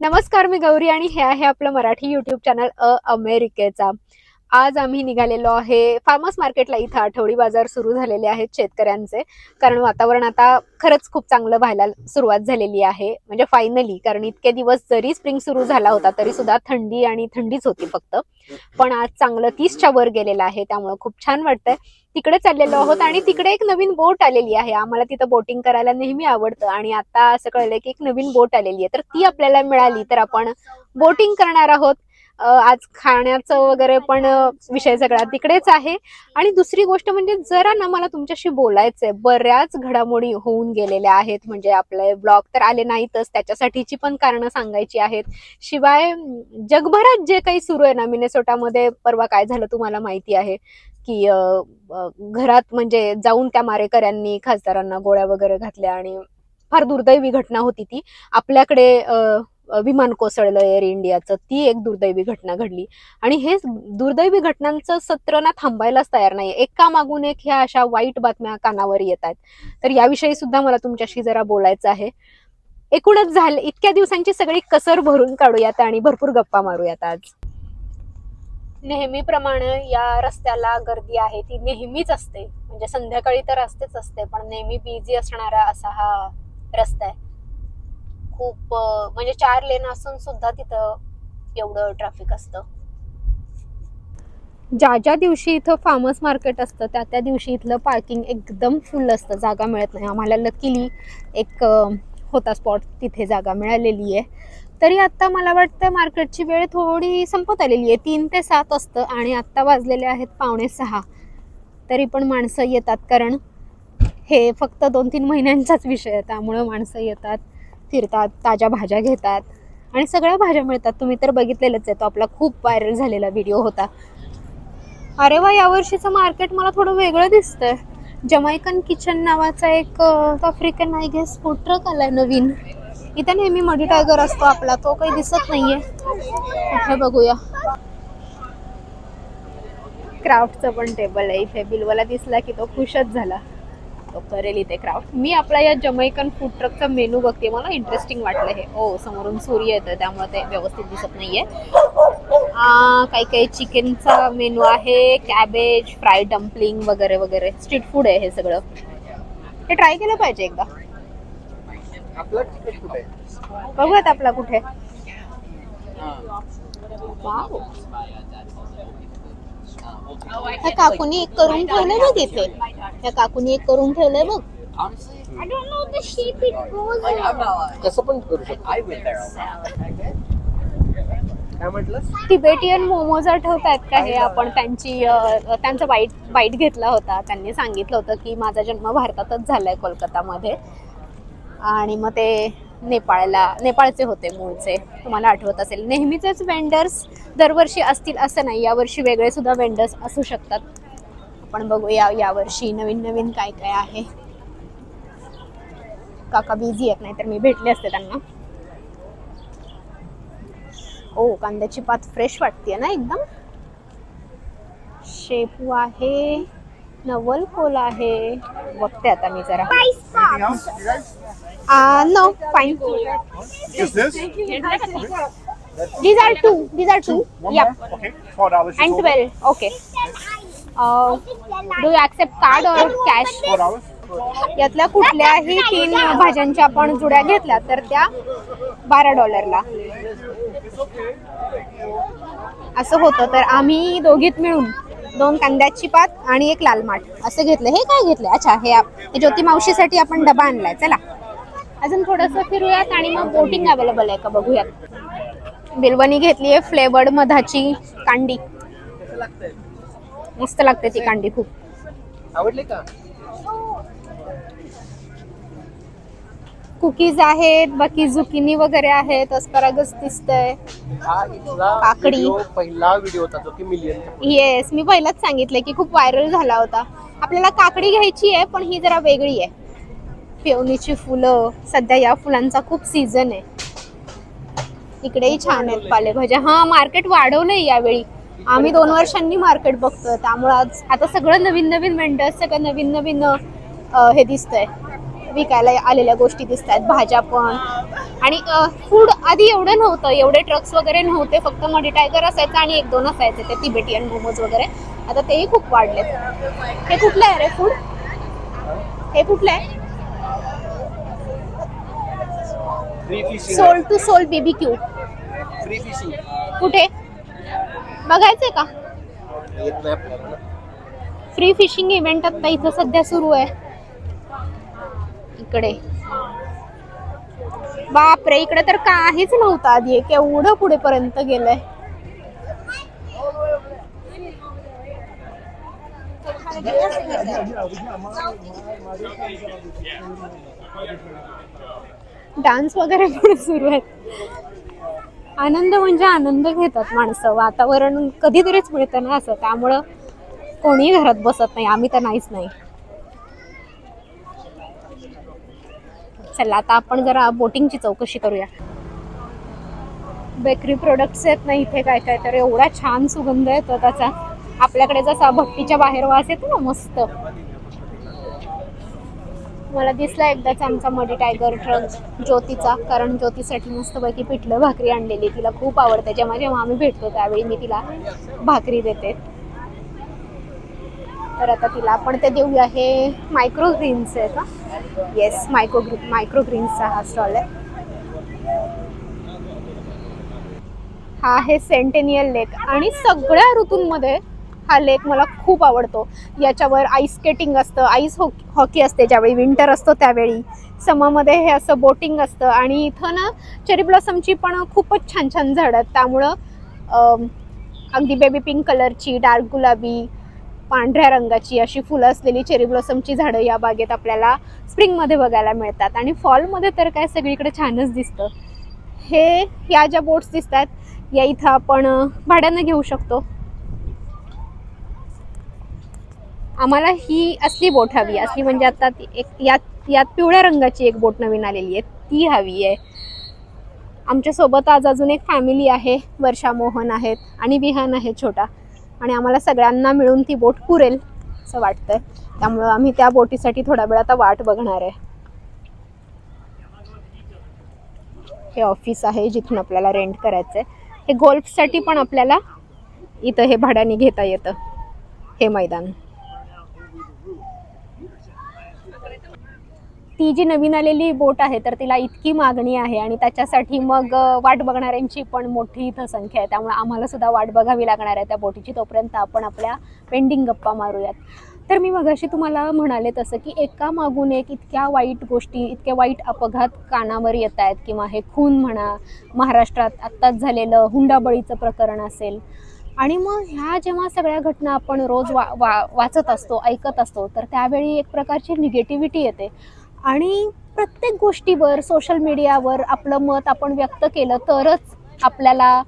नमस्कार मी गौरी आणि हे आहे आपलं मराठी युट्यूब चॅनल अ अमेरिकेचा. आज आम्ही निघालेलो आहे फार्मर्स मार्केटला इथं आठवडी बाजार सुरू झालेले आहेत शेतकऱ्यांचे. कारण वातावरण आता खरंच खूप चांगलं व्हायला सुरुवात झालेली आहे. म्हणजे फायनली कारण इतके दिवस जरी स्प्रिंग सुरू झाला होता तरी सुद्धा थंडी आणि थंडीच होती फक्त. पण आज चांगलं तीसच्या वर गेलेलं आहे त्यामुळे खूप छान वाटतंय. तिकडे चाललेलो आहोत आणि तिकडे एक नवीन बोट आलेली आहे. आम्हाला तिथं बोटिंग करायला नेहमी आवडतं आणि आता असं कळलं की एक नवीन बोट आलेली आहे. तर ती आपल्याला मिळाली तर आपण बोटिंग करणार आहोत. आज खाण्याचं वगैरे पण विषय सगळा तिकडेच आहे. आणि दुसरी गोष्ट म्हणजे जरा ना मला तुमच्याशी बोलायचंय. बऱ्याच घडामोडी होऊन गेलेल्या आहेत. म्हणजे आपले ब्लॉग तर आले नाहीतच. त्याच्यासाठीची पण कारणं सांगायची आहेत. शिवाय जगभरात जे काही सुरू आहे ना मिनेसोटामध्ये परवा काय झालं तुम्हाला माहिती आहे? की घरात म्हणजे जाऊन त्या मारेकऱ्यांनी खासदारांना गोळ्या वगैरे घातल्या आणि फार दुर्दैवी घटना होती ती. आपल्याकडे विमान कोसळलं एअर इंडियाचं ती एक दुर्दैवी घटना घडली. आणि हे दुर्दैवी घटनांचं सत्र ना थांबायलाच तयार नाही एका मागून एक ह्या अशा वाईट बातम्या कानावर येत आहेत. तर याविषयी सुद्धा मला तुमच्याशी जरा बोलायचं आहे. एकूणच झालं इतक्या दिवसांची सगळी कसर भरून काढूयात आणि भरपूर गप्पा मारूयात आज. नेहमीप्रमाणे या रस्त्याला गर्दी आहे ती नेहमीच असते. म्हणजे संध्याकाळी तर असतेच असते पण नेहमी बिझी असणारा असा हा रस्ता आहे. खूप म्हणजे चार लेन असून सुद्धा तिथं एवढं ट्रॅफिक असतं. ज्या ज्या दिवशी इथं फार्मर्स मार्केट असतं त्या त्या दिवशी इथलं पार्किंग एकदम फुल असतं. जागा मिळत नाही. आम्हाला लकीली एक होता स्पॉट तिथे जागा मिळालेली आहे. तरी आत्ता मला वाटतं मार्केटची वेळ थोडी संपत आलेली आहे. तीन ते सात असतं आणि आत्ता वाजलेले आहेत पावणे सहा. तरी पण माणसं येतात कारण हे फक्त दोन तीन महिन्यांचाच विषय आहे. त्यामुळं माणसं येतात. फिरतात ताज्या भाज्या घेतात आणि सगळ्या भाज्या मिळतात. तुम्ही तर बघितलेलंच आहे तो आपला खूप व्हायरल झालेला व्हिडिओ होता. अरे वा यावर्षीचं मार्केट मला थोडं वेगळं दिसतंय. जमायकन किचन नावाचा एक African I guess food truck आलाय नवीन. इथे नेहमी मडी टायगर असतो आपला तो काही दिसत नाहीये. कुठे बघूया. क्राफ्टचं पण टेबल आहे. इथे बिलवाला दिसला की तो खुशच झाला. करेल इथे क्राफ्ट मी आपला या जमैकन फूड ट्रकचा मेनू बघते. मला इंटरेस्टिंग वाटलं हे. ओ समोरून सूर्य येतं त्यामुळे ते व्यवस्थित दिसत नाहीये. काही काही चिकनचा मेनू आहे. कॅबेज फ्राय डम्पलिंग वगैरे वगैरे. स्ट्रीट फूड आहे हे सगळं. हे ट्राय केलं पाहिजे एकदा? बघूयात आपला कुठे. ह्या काकूनी एक करून ठेवलंय बघ इथे. त्या काकूनी एक करून ठेवलंय बघ. कसं पण करू शकतो. काय म्हटलं तिबेटियन मोमोज आठवत आहेत का हे? आपण त्यांची अं, त्यांचा बाईट बाईट घेतला होता. त्यांनी सांगितलं होतं की माझा जन्म भारतातच झालाय कोलकातामध्ये. आणि मग ते नेपाळला नेपाळचे होते मूळचे. तुम्हाला आठवत असेल. नेहमीचेच वेंडर्स दरवर्षी असतील असं नाही. यावर्षी वेगळे सुद्धा वेंडर्स असू शकतात. आपण बघूया यावर्षी नवीन नवीन काय काय आहे. काका बिझी आहेत नाहीतर मी भेटले असते त्यांना. ओ कांद्याची पात फ्रेश वाटते ना एकदम. शेपू आहे. नवल कोल आहे. बघते आता मी जरा. No fine these are two these are two या and twelve okay do you accept card cash यातल्या कुठल्याही तीन भाज्यांच्या आपण जुड्या घेतल्या तर त्या बारा डॉलरला असं होतं तर आम्ही दोघीत मिळून दोन कांद्याची पात आणि एक लाल माठ. असं घेतलं. हे काय घेतलं अच्छा हे आप- ज्योती मावशीसाठी आपण डबा आणलाय. चला. अजून थोडंसं फिरूयात आणि मग बोटिंग अवेलेबल आहे का बघूयात. बिलवणी घेतली आहे फ्लेवर्ड मधाची कांडी. मस्त लागते ती कांडी खूप. आवडले का? कुकीज आहेत बाकी झुकिनी वगैरे आहेत अस्परागस दिसतंय. हा इथला काकडी. video पहिला व्हिडिओ होता जो की मिलियन येस मी पहिलाच सांगितलं की खूप व्हायरल झाला होता. आपल्याला काकडी घ्यायची आहे पण ही जरा वेगळी आहे. पेवणीची फुलं सध्या या फुलांचा खूप सीझन आहे. इकडेही छान आहेत पालेभाज्या. हा मार्केट वाढवलंय यावेळी. आम्ही दोन वर्षांनी मार्केट बघतोय त्यामुळे आज आता सगळं नवीन नवीन वेंडर्स सगळं नवीन नवीन अं, हे दिसतंय. विकायला आलेल्या गोष्टी दिसत आहेत भाज्या पण. आणि फूड आधी एवढं नव्हतं एवढे ट्रक्स वगैरे नव्हते फक्त मडी टायगर असायचं आणि एक दोन असायचे ते तिबेटियन मोमोज वगैरे. आता तेही खूप वाढलेत. हे कुठलं आहे रे फूड हे कुठलं आहे? Soul to soul barbecue free fishing कुठे? बघायचंय का? फ्री फिशिंग इव्हेंट आता इथं सध्या सुरू आहे. इकडे. बापरे इकडे तर काहीच नव्हतं आधी. केवढं पुढे पर्यंत गेलंय. डान्स वगैरे पण सुरू आहेत. आनंद म्हणजे आनंद घेतात माणसं. वातावरण कधीतरीच मिळतं ना असं. त्यामुळं कोणीही घरात बसत नाही. आम्ही तर नाहीच नाही. चला आता आपण जरा बोटिंगची चौकशी करूया. बेकरी प्रोडक्ट्स आहेत ना इथे काय काय तर. एवढा छान सुगंध येतो त्याचा. आपल्याकडे जसा भट्टीच्या बाहेर वास येतो ना मस्त. मला दिसला एकदाच आमचा मडी टायगर ट्रक ज्योतीचा. कारण ज्योतीसाठी मस्तपैकी पिठलं भाकरी आणलेली. तिला खूप आवडते. जेव्हा जेव्हा आम्ही भेटतो त्यावेळी मी तिला भाकरी देते. तर आता तिला आपण ते देऊया. हे मायक्रो ग्रीन्स आहे का येस मायक्रो मायक्रो ग्रीन्सचा हा स्टॉल आहे. हा आहे सेंटेनियल लेक आणि सगळ्या ऋतूंमध्ये हा लेक मला खूप आवडतो. याच्यावर आईस स्केटिंग असतं आईस हॉकी हॉकी असते ज्यावेळी विंटर असतो त्यावेळी. समामध्ये हे असं बोटिंग असतं आणि इथं ना चेरी ब्लॉसमची पण खूपच छान छान झाडं आहेत. त्यामुळं अगदी बेबी पिंक कलरची डार्क गुलाबी पांढऱ्या रंगाची अशी फुलं असलेली चेरी ब्लॉसमची झाडं या बागेत आपल्याला स्प्रिंगमध्ये बघायला मिळतात. आणि फॉलमध्ये तर काय सगळीकडे छानच दिसतं. हे या ज्या बोट्स दिसतात या इथं आपण भाड्यानं घेऊ शकतो. आम्हाला ही असली बोट हवी. आहे. असली म्हणजे आता एक यात यात पिवळ्या रंगाची एक बोट नवीन आलेली आहे. ती हवी आहे. आमच्यासोबत आज अजून एक फॅमिली आहे. वर्षा मोहन आहेत आणि विहान आहे छोटा. आणि आम्हाला सगळ्यांना मिळून ती बोट पुरेल असं वाटतंय. त्यामुळं आम्ही त्या बोटीसाठी थोडा वेळ आता वाट बघणार आहे. हे ऑफिस आहे जिथून आपल्याला रेंट करायचं आहे हे गोल्फसाठी पण आपल्याला इथं हे भाड्याने घेता येतं. हे मैदान. ती जी नवीन आलेली बोट आहे तर तिला इतकी मागणी आहे आणि त्याच्यासाठी मग वाट बघणाऱ्यांची पण मोठी इथं संख्या आहे. त्यामुळे आम्हाला सुद्धा वाट बघावी लागणार आहे त्या बोटीची. तोपर्यंत आपण आपल्या पेंडिंग गप्पा मारूयात. तर मी मगाशी तुम्हाला म्हणाले तसं की एका मागून एक इतक्या वाईट गोष्टी इतके वाईट अपघात कानावर येत आहेत किंवा हे खून म्हणा महाराष्ट्रात आत्ताच झालेलं हुंडाबळीचं प्रकरण असेल. आणि मग ह्या जेव्हा सगळ्या घटना आपण रोज वा वा वाचत असतो ऐकत असतो तर त्यावेळी एक प्रकारची निगेटिव्हिटी येते. आणि प्रत्येक गोष्टीवर सोशल मीडियावर आपलं मत आपण व्यक्त केलं तरच आपल्याला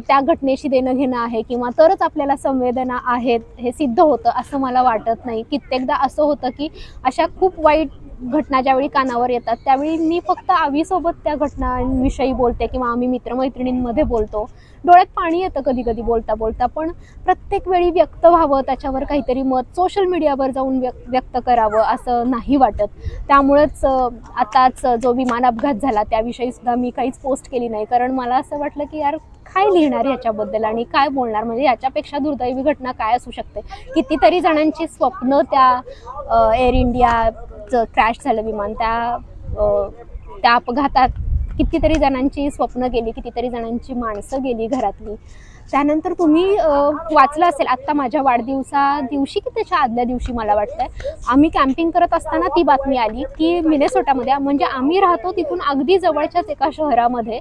त्या घटनेशी देणं घेणं आहे किंवा तरच आपल्याला संवेदना आहेत हे सिद्ध होतं असं मला वाटत नाही. कित्येकदा असं होतं की अशा खूप वाईट घटना ज्यावेळी कानावर येतात त्यावेळी मी फक्त आवीसोबत त्या घटनांविषयी बोलते किंवा आम्ही मित्रमैत्रिणींमध्ये बोलतो. डोळ्यात पाणी येतं कधी कधी बोलता बोलता पण प्रत्येक वेळी व्यक्त व्हावं त्याच्यावर काहीतरी मत सोशल मीडियावर जाऊन व्यक्त व्यक्त करावं असं नाही वाटत. त्यामुळेच आताच जो विमान अपघात झाला त्याविषयी सुद्धा मी काहीच पोस्ट केली नाही. कारण मला असं वाटलं की यार काय लिहिणार ह्याच्याबद्दल आणि काय बोलणार? म्हणजे याच्यापेक्षा दुर्दैवी घटना काय असू शकते? कितीतरी जणांची स्वप्न त्या एअर इंडिया इंडियाचं क्रॅश झालं विमान. त्या त्या अपघातात कितीतरी जणांची स्वप्न गेली कितीतरी जणांची माणसं गेली घरातली. त्यानंतर तुम्ही वाचलं असेल आत्ता माझ्या वाढदिवसा दिवशी की त्याच्या आदल्या दिवशी मला वाटतंय? आम्ही कॅम्पिंग करत असताना ती बातमी आली की मिनेसोटामध्ये म्हणजे आम्ही राहतो तिथून अगदी जवळच्याच एका शहरामध्ये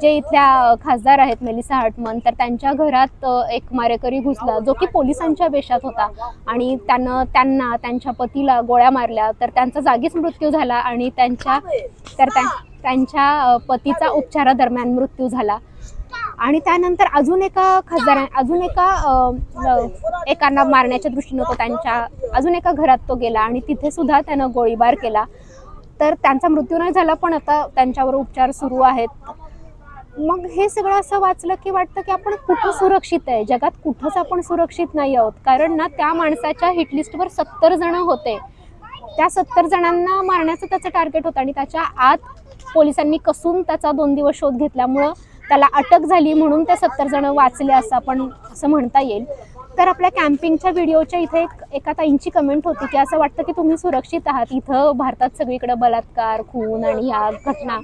जे इथल्या खासदार आहेत मेलिसा हटमन तर त्यांच्या घरात एक मारेकरी घुसला जो की पोलिसांच्या वेशात होता. आणि त्यानं त्यांना त्यांच्या पतीला गोळ्या मारल्या तर त्यांचा जागीच मृत्यू झाला आणि त्यांच्या तर त्यांच्या पतीचा उपचारादरम्यान मृत्यू झाला. आणि त्यानंतर अजून एका खासदार अजून एका एकांना मारण्याच्या दृष्टीनं तो त्यांच्या अजून एका घरात तो गेला आणि तिथे सुद्धा त्यानं गोळीबार केला. तर त्यांचा मृत्यू नाही झाला पण आता त्यांच्यावर उपचार सुरू आहेत. मग हे सगळं असं वाचलं की वाटतं की आपण कुठं सुरक्षित आहे? जगात कुठंच आपण सुरक्षित नाही आहोत. कारण ना त्या माणसाच्या हिटलिस्टवर सत्तर जण होते. त्या सत्तर जणांना मारण्याचं त्याचं टार्गेट होतं आणि त्याच्या आत पोलिसांनी कसून त्याचा दोन दिवस शोध घेतल्यामुळं त्याला अटक झाली म्हणून ते सत्तर जण वाचले असं आपण असं म्हणता येईल. तर आपल्या कॅम्पिंगच्या व्हिडिओच्या इथे एक एका ताईंची कमेंट होती की असं वाटतं की तुम्ही सुरक्षित आहात. इथं भारतात सगळीकडे बलात्कार खून आणि ह्या घटना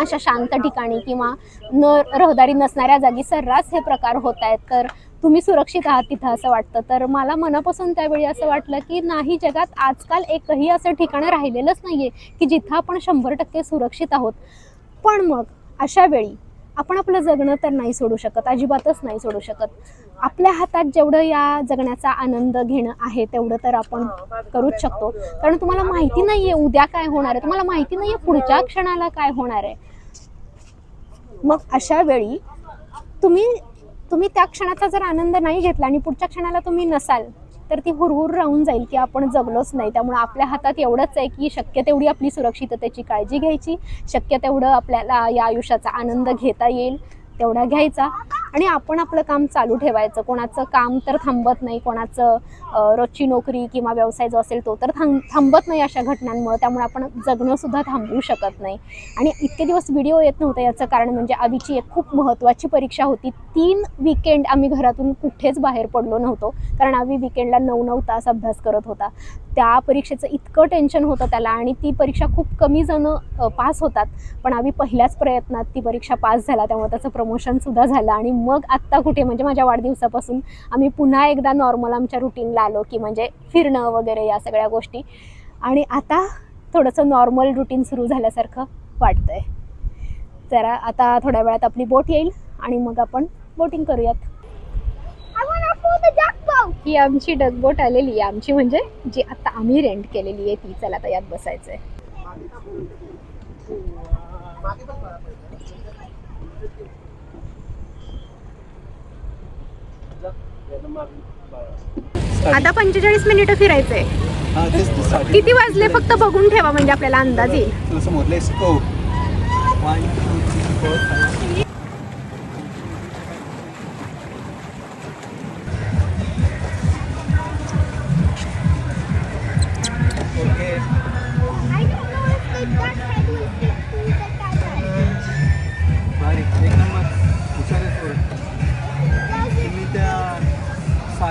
अशा शांत ठिकाणी किंवा न रहदारी नसणाऱ्या जागी सर्रास हे प्रकार होत आहेत. तर तुम्ही सुरक्षित आहात तिथं असं वाटतं. तर मला मनापासून त्यावेळी असं वाटलं की नाही जगात आजकाल एकही असं ठिकाण राहिलेलंच नाही आहे की जिथं आपण शंभर टक्के सुरक्षित आहोत. पण मग अशा वेळी आपण आपलं जगणं तर नाही सोडू शकत अजिबातच नाही सोडू शकत. आपल्या हातात जेवढं या जगण्याचा आनंद घेणं आहे तेवढं तर आपण करूच शकतो. कारण तुम्हाला माहिती नाहीये उद्या काय होणार आहे तुम्हाला माहिती नाहीये पुढच्या क्षणाला काय होणार आहे. मग अशा वेळी तुम्ही तुम्ही त्या क्षणाचा जर आनंद नाही घेतला आणि पुढच्या क्षणाला तुम्ही नसाल तर ती हुरहुर राहून जाईल की आपण जगलोच नाही. त्यामुळे आपल्या हातात एवढंच आहे की शक्य तेवढी आपली सुरक्षिततेची काळजी घ्यायची. शक्य तेवढं आपल्याला या आयुष्याचा आनंद घेता येईल. तेवढा घ्यायचा. आणि आपण आपलं काम चालू ठेवायचं. कोणाचं काम तर थांबत नाही कोणाचं रोजची नोकरी किंवा व्यवसाय जो असेल तो तर थांब थांबत नाही अशा घटनांमुळे. त्यामुळे आपण जगणंसुद्धा थांबवू शकत नाही. आणि इतके दिवस व्हिडिओ येत नव्हता याचं कारण म्हणजे आवीची एक खूप महत्त्वाची परीक्षा होती. तीन विकेंड आम्ही घरातून कुठेच बाहेर पडलो नव्हतो. कारण आम्ही विकेंडला नऊ नऊ तास अभ्यास करत होता. त्या परीक्षेचं इतकं टेन्शन होतं त्याला आणि ती परीक्षा खूप कमी जणं पास होतात. पण आम्ही पहिल्याच प्रयत्नात ती परीक्षा पास झाला. त्यामुळे त्याचं प्रमोशनसुद्धा झालं आणि मग आत्ता कुठे? म्हणजे माझ्या वाढदिवसापासून आम्ही पुन्हा एकदा नॉर्मल आमच्या रुटीनला आलो की म्हणजे फिरणं वगैरे या सगळ्या गोष्टी. आणि आता थोडंसं नॉर्मल रुटीन सुरू झाल्यासारखं वाटतंय. जरा आता थोड्या वेळात आपली बोट येईल आणि मग आपण बोटिंग करूयात. ही आमची डगबोट आलेली आहे. आमची म्हणजे जी आता आम्ही रेंट केलेली आहे ती चला आता यात बसायचंय. आता पंचेचाळीस मिनिटं फिरायचंय. हा. किती वाजले फक्त बघून ठेवा म्हणजे आपल्याला अंदाज. येईल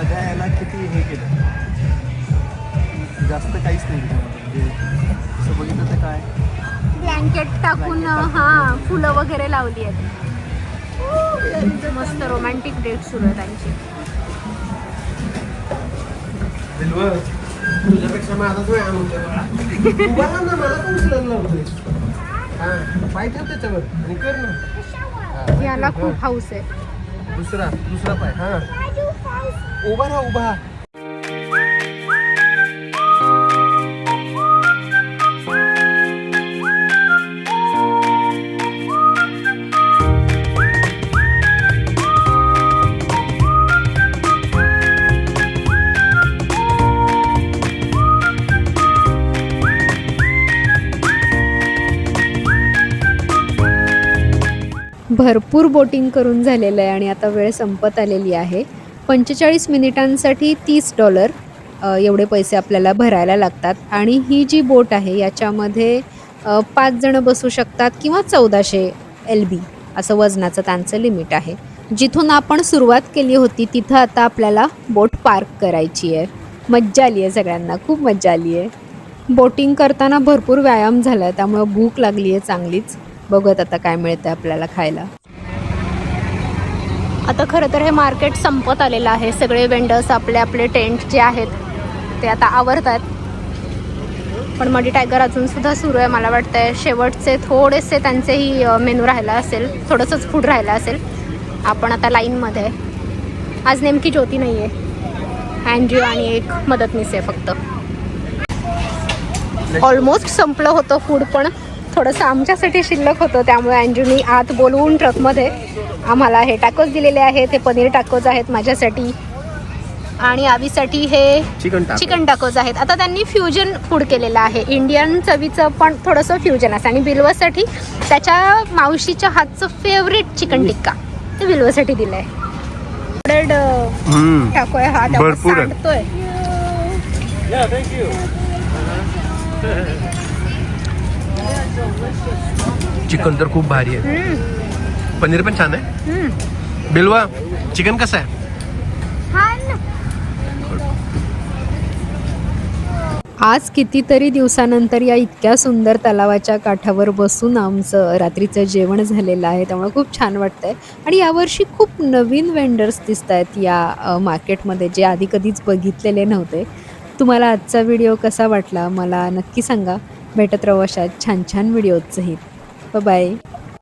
साध्या याला किती हे केलं? जास्त काहीच नाही म्हणजे असं बघितलं तर काय? ब्लँकेट टाकून. हा फुलं वगैरे लावली आहेत. मस्त रोमॅन्टिक डेट सुरू आहे त्यांची. तुझ्यापेक्षा माझाच वेळ आणून मला ना मला पण उचलायला लावतोय हा पाय ठेव त्याच्यावर आणि कर ना. याला. खूप हाऊस आहे. दुसरा दुसरा पाय हा. उभा राहा उभा. भरपूर बोटिंग करून झालेलं आहे आणि आता वेळ संपत आलेली आहे. पंचेचाळीस मिनिटांसाठी तीस डॉलर एवढे पैसे आपल्याला भरायला लागतात. आणि ही जी बोट आहे याच्यामध्ये पाच जणं बसू शकतात किंवा चौदाशे एल बी असं वजनाचं त्यांचं लिमिट आहे. जिथून आपण सुरुवात केली होती तिथं आता आपल्याला बोट पार्क करायची आहे. मज्जा आली आहे सगळ्यांना खूप मज्जा आली आहे. बोटिंग करताना भरपूर व्यायाम झाला आहे त्यामुळं भूक लागली आहे चांगलीच. बघत आता काय मिळतं आपल्याला खायला. आता खरं तर हे मार्केट संपत आलेलं आहे. सगळे वेंडर्स आपले आपले टेंट जे आहेत ते आता आवरत आहेत पण मडी टायगर अजून सुद्धा सुरू आहे मला वाटतंय. शेवटचे थोडेसे त्यांचेही मेनू राहिला असेल थोडंसंच फूड राहिलं असेल. आपण आता लाईनमध्ये आहे. आज नेमकी ज्योती नाही आहे अँड्र्यू आणि एक मदतनीस आहे फक्त. ऑलमोस्ट संपलं होतं फूड पण. थोडंसं आमच्यासाठी शिल्लक होतं त्यामुळे अँजूनी आत बोलवून ट्रकमध्ये आम्हाला हे टाकोज दिलेले आहेत हे पनीर टाकोज आहेत माझ्यासाठी. आणि आवीसाठी हे चिकन टाक चिकन टाकोज आहेत. आता त्यांनी फ्युजन फूड केलेलं आहे. इंडियन चवीचं पण थोडंसं फ्युजन असं. आणि बिल्वसाठी त्याच्या मावशीच्या हातचं फेवरेट चिकन टिक्का. ते बिल्वसाठी दिलंय. ब्रेड टाकोय हा आहे. सांडतोय. थँक्यू चिकन तर खूप भारी आहे. पनीर पण छान आहे. बिलवा चिकन कसं आहे? आज कितीतरी दिवसानंतर या इतक्या सुंदर तलावाच्या काठावर बसून आमचं रात्रीचं जेवण झालेलं आहे त्यामुळे खूप छान वाटतंय. आणि यावर्षी खूप नवीन वेंडर्स दिसत आहेत या मार्केटमध्ये जे आधी कधीच बघितलेले नव्हते. तुम्हाला आजचा व्हिडिओ कसा वाटला मला नक्की सांगा. भेटत राहू अशा छान छान व्हिडिओजही. बाय